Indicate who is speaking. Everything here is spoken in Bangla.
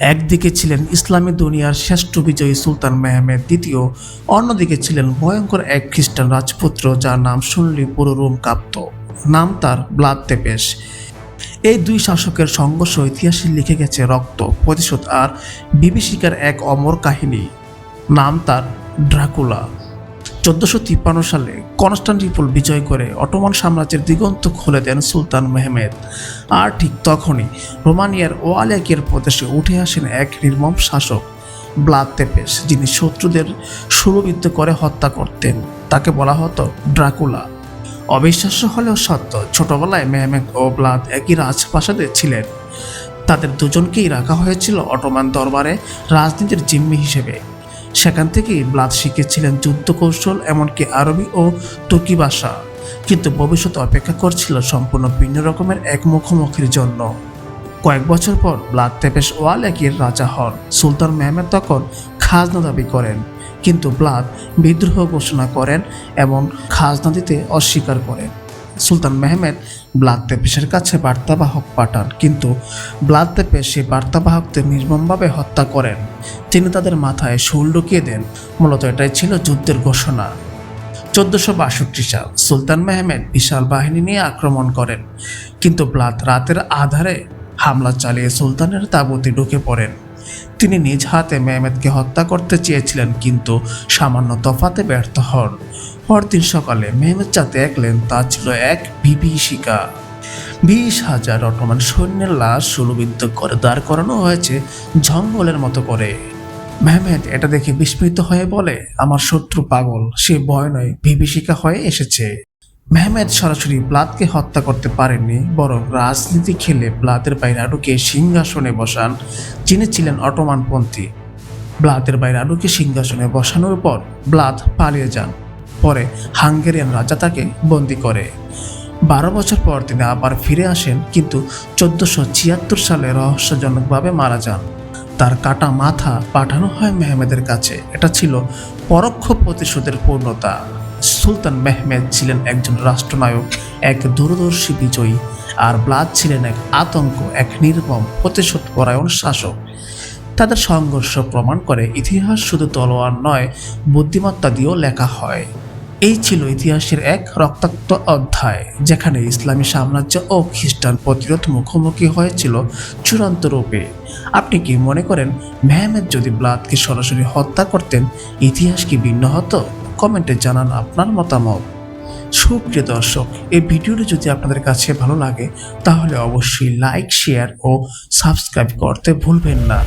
Speaker 1: একদিকে ছিলেন ইসলামী দুনিয়ার শ্রেষ্ঠ বিজয়ী সুলতান মেহমেদ, দ্বিতীয় অন্যদিকে ছিলেন ভয়ঙ্কর এক খ্রিস্টান রাজপুত্র যার নাম শুনলি পুরো রোম কাঁপত। নাম তার ব্লাদ তেপেশ। এই দুই শাসকের সংঘর্ষ ইতিহাসে লিখে গেছে রক্ত, প্রতিশোধ আর বিভীষিকার এক অমর কাহিনী। নাম তার ড্রাকুলা। চোদ্দশো তিপ্পান্ন সালে কনস্টান্টিপল বিজয় করে অটোমান সাম্রাজ্যের দিগন্ত খুলে দেন সুলতান মেহমেদ। আর ঠিক তখনই রোমানিয়ার ওয়ালেকের প্রদেশে উঠে আসেন এক নির্মম শাসক, ব্লাদ তেপেস, যিনি শত্রুদের সুরবিদ্ধ করে হত্যা করতেন। তাকে বলা হতো ড্রাকুলা। অবিশ্বাস্য হলেও সত্য, ছোটবেলায় মেহমেদ ও ব্লাদ একই রাজপ্রাসাদে ছিলেন। তাদের দুজনকেই রাখা হয়েছিল অটোমান দরবারে রাজনীতির জিম্মি হিসেবে। সেখান থেকেই ব্লাদ শিখেছিলেন যুদ্ধ কৌশল এমনকি আরবি ও তুর্কি ভাষা। কিন্তু ভবিষ্যৎ অপেক্ষা করছিল সম্পূর্ণ ভিন্ন রকমের এক মুখোমুখির জন্য। কয়েক বছর পর ব্লাদ তেপেস ওয়ালেকের রাজা হন। সুলতান মেহমেদ তখন খাজনা দাবি করেন, কিন্তু ব্লাদ বিদ্রোহ ঘোষণা করেন এবং খাজনা দিতে অস্বীকার করেন। সুলতান মেহমেদ ব্লাদ তেপেসের কাছে বার্তাবাহক পাঠান। কিন্তু ব্লাদ তেপেস সেই বার্তাবাহকদের নির্মমভাবে হত্যা করেন। তিনি তাদের মাথায় শুল ঢুকিয়ে দেন। মূলত এটাই ছিল যুদ্ধের ঘোষণা। চোদ্দশো বাষট্টি সাল সুলতান মেহমেদ বিশাল বাহিনী নিয়ে আক্রমণ করেন। কিন্তু ব্লাদ রাতের আধারে হামলা চালিয়ে সুলতানের তাঁবুতে ঢুকে পড়েন। তিনি নিজ হাতে মেহমেদকে হত্যা করতে চেয়েছিলেন, কিন্তু সামান্য তফাতে ব্যর্থ হন। পরদিন সকালে মেহমেদ যা দেখলেন তা ছিল এক বিভীষিকা বিশ হাজার অটোমান সৈন্যের লাশ সুলবিদ্ধ করে দাঁড় করানো হয়েছে জঙ্গলের মতো করে। মেহমেদ এটা দেখে বিস্মিত হয়ে বলে, আমার শত্রু পাগল, সে ভয় নয় বিভীষিকা হয়ে এসেছে। মেহমেদ সরাসরি ব্লাদকে হত্যা করতে পারেননি, বরং রাজনীতি খেলে ব্লাদের বাইরাডুকে সিংহাসনে বসান, যিনি ছিলেন অটোমানপন্থী। ব্লাদের বাইরাডুকে সিংহাসনে বসানোর পর ব্লাদ পালিয়ে যান। পরে হাঙ্গেরিয়ান রাজা তাকে বন্দি করে। বারো বছর পর তিনি আবার ফিরে আসেন, কিন্তু চোদ্দশো ছিয়াত্তর সালে রহস্যজনকভাবে মারা যান। তার কাটা মাথা পাঠানো হয় মেহমেদের কাছে। এটা ছিল পরোক্ষ প্রতিশোধের পূর্ণতা। সুলতান মেহমেদ ছিলেন একজন রাষ্ট্রনায়ক, এক দূরদর্শী বিজয়ী, আর ব্লাদ ছিলেন এক আতঙ্ক, এক নির্মম, প্রতিশোধ পরায়ণ শাসক। তাদের সংঘর্ষ প্রমাণ করে ইতিহাস শুধু তলোয়ার নয়, বুদ্ধিমত্তা দিয়েও লেখা হয়। এই ছিল ইতিহাসের এক রক্তাক্ত অধ্যায়, যেখানে ইসলামী সাম্রাজ্য ও খ্রিস্টান প্রতিরোধ মুখোমুখি হয়েছিল চূড়ান্ত রূপে। আপনি কি মনে করেন, মেহমেদ যদি ব্লাদকে সরাসরি হত্যা করতেন, ইতিহাস কি ভিন্ন হতো? কমেন্টে জানান আপনার মতামত। সুপ্রিয় দর্শক, এই ভিডিওটি যদি আপনাদের কাছে ভালো লাগে, তাহলে অবশ্যই লাইক, শেয়ার ও সাবস্ক্রাইব করতে ভুলবেন না।